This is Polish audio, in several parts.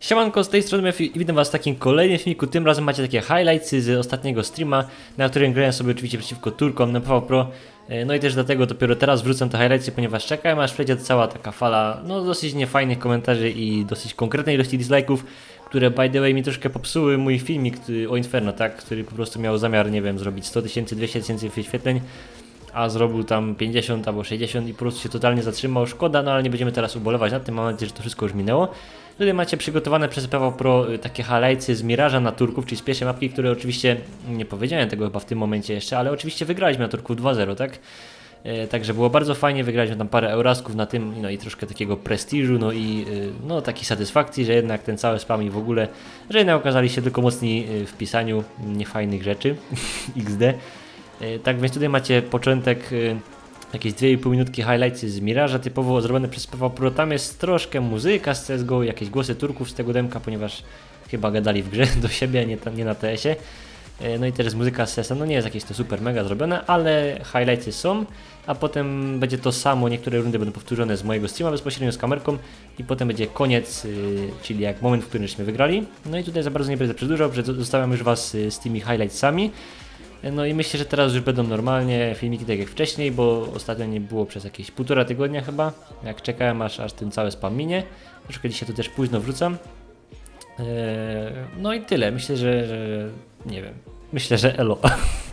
Siemanko, z tej strony witam was w takim kolejnym filmiku. Tym razem macie takie highlights z ostatniego streama, na którym grałem sobie oczywiście przeciwko Turkom na PvP Pro. E, No i też dlatego dopiero teraz wrzucam te highlightsy, ponieważ czekałem aż przejdzie cała taka fala, no dosyć niefajnych komentarzy i dosyć konkretnej ilości dislike'ów, które by the way mi troszkę popsuły mój filmik o Inferno, tak, który po prostu miał zamiar, nie wiem, zrobić 100 tysięcy, 200 tysięcy wyświetleń, a zrobił tam 50 albo 60 i po prostu się totalnie zatrzymał. Szkoda, no ale nie będziemy teraz ubolewać nad tym, mam nadzieję, że to wszystko już minęło. Tutaj macie przygotowane przez PV Pro y, takie highlightsy z Miraża na Turków, czyli z pierwszej mapki, które oczywiście, nie powiedziałem tego chyba w tym momencie jeszcze, ale oczywiście wygraliśmy na Turków 2-0, tak? E, Także było bardzo fajnie, wygraliśmy tam parę eurasków na tym, no i troszkę takiego prestiżu, no i y, no takiej satysfakcji, że jednak ten cały spam i w ogóle, że jednak okazali się tylko mocni y, w pisaniu niefajnych rzeczy, XD. E, Tak więc tutaj macie początek, y, jakieś 2,5 minutki highlights z Miraża, typowo zrobione przez PV Pro. Tam jest troszkę muzyka z CSGO, jakieś głosy Turków z tego demka, ponieważ chyba gadali w grze do siebie, a nie, nie na TS-ie. E, No i teraz muzyka z CS-a, no nie jest jakieś to super mega zrobione, ale highlightsy są, a potem będzie to samo, niektóre rundy będą powtórzone z mojego streama bezpośrednio z kamerką i potem będzie koniec, czyli jak moment, w którym żeśmy wygrali. No i tutaj za bardzo nie będę przedłużał, że zostawiam już Was z tymi highlightsami. No i myślę, że teraz już będą normalnie filmiki tak jak wcześniej, bo ostatnio nie było przez jakieś półtora tygodnia chyba, jak czekałem aż, aż ten cały spam minie. Troszkę dzisiaj to też późno wrzucam. Eee, no i tyle, myślę, że, że nie wiem, myślę, że elo.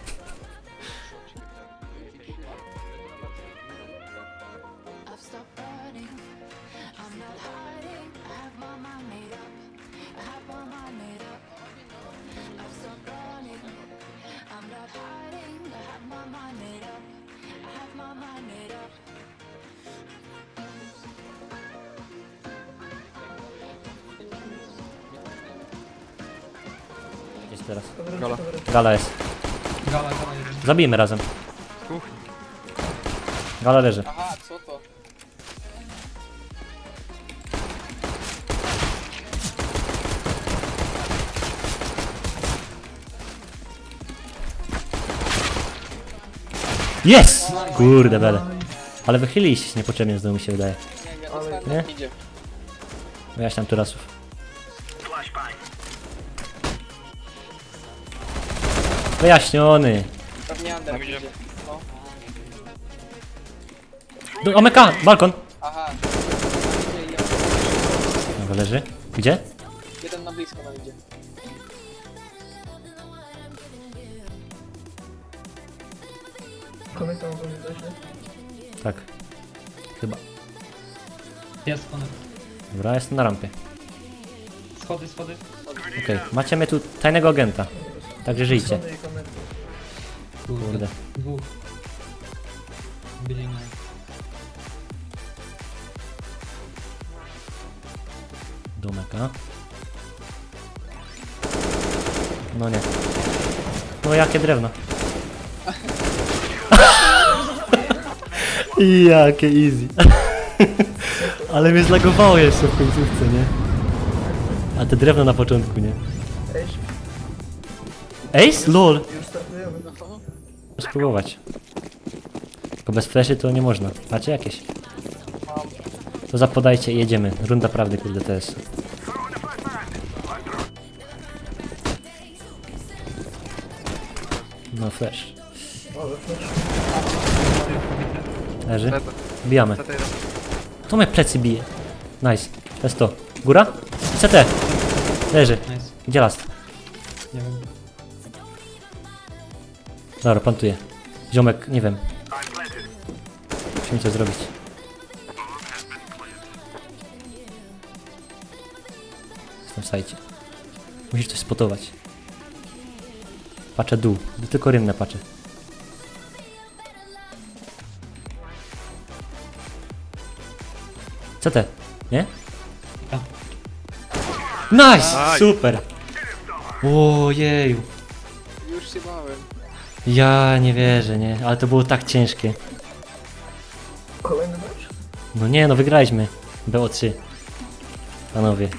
Jest teraz. Gala. Gala jest. Gala, gala jeden. Zabijmy razem. Kuchni. Gala leży. Aha, co to? Jest! Kurde bele. Ale wychyliliście się niepotrzebnie znowu mi się wydaje. Nie, nie, Nie? nie? idzie. Wyjaśniam tu rasów. Wyjaśniony. Pewnie Ander idzie. No. Do, omeka! Balkon! Aha. Nie. Dobra, leży. Gdzie? Jeden na blisko nam idzie. Konektor mogą mi coś, nie? Tak. Chyba. Jest konek. Dobra, jestem na rampie. Schody, schody. Okej, macie mnie tu tajnego agenta. Także żyjcie. Kurde. Dwóch. Byli na... Domeka. No nie. No jakie drewno. jakie easy. Ale mnie zlagowało jeszcze w końcówce, nie? A te drewno na początku, nie? Ace? LOL! Spróbować. Tylko bez fleszy to nie można. Macie jakieś? To zapodajcie i jedziemy. Runda prawdy, kurde, to jest. No flash. Leży. Bijamy. To mnie plecy bije. Nice. To jest to. Góra? CT. Leży. Nice. Gdzie last? Nie wiem. Dobra, plantuję. Ziomek, nie wiem. Musimy coś zrobić. Jestem w sajcie. Musisz coś spotować. Patrzę dół. Tylko rynne patrzę. Co te? Nie? Nice! Super! Ojeju. Już się bałem. Ja nie wierzę, nie? Ale to było tak ciężkie. Kolejny mecz? No nie, no wygraliśmy. BO3. Panowie.